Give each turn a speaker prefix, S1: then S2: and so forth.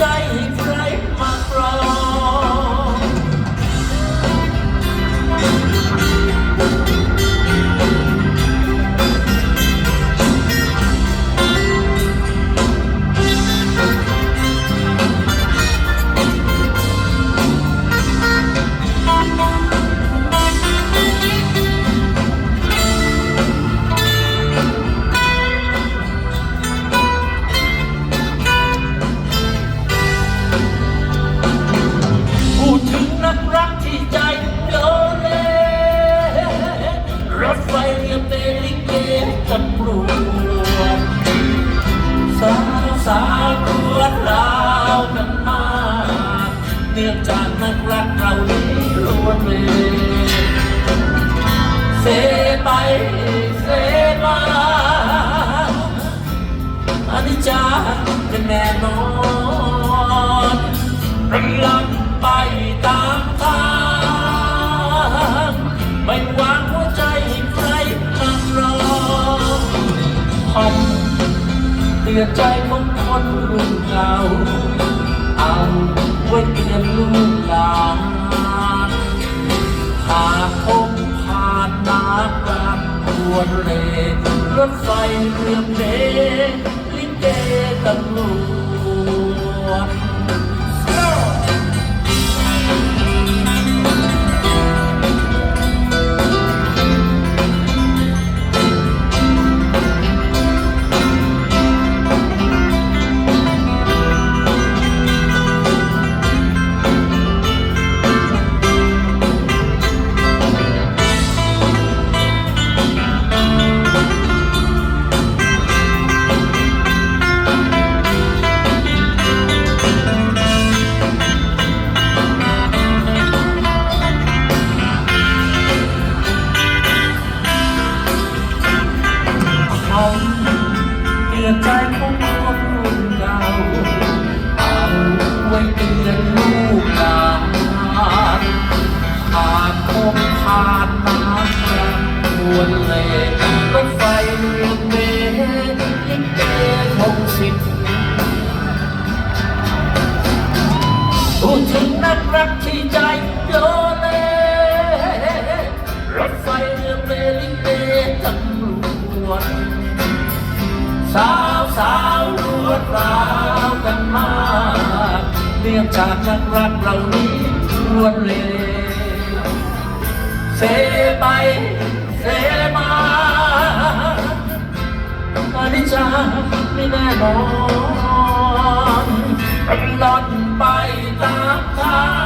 S1: า ใจโดเลรถไฟเรียบเตลิเกตำรวจสาวสาวรวดราวกันมากเนื่องจากนักรักเรานี้ล้วนเลเสไปเสมาอนิจจาเป็นแน่นอนลับ เตือนใจของคนรุ่นเก่าเอาไว้เตือนลูกหลานหากคงผ่านน้ำกลางปวดเลรถไฟเรือเลลิเกตำรวจ ใจของคนรุ่นเก่าเอาไว้เตือนลูกหลานหากคงผ่านน้ำกลางควรเลย เนื่องจากนักรักเรานี้รวนเลเสไปเสมาอานิจจาไม่แน่นอนหล่อนไปตามทาง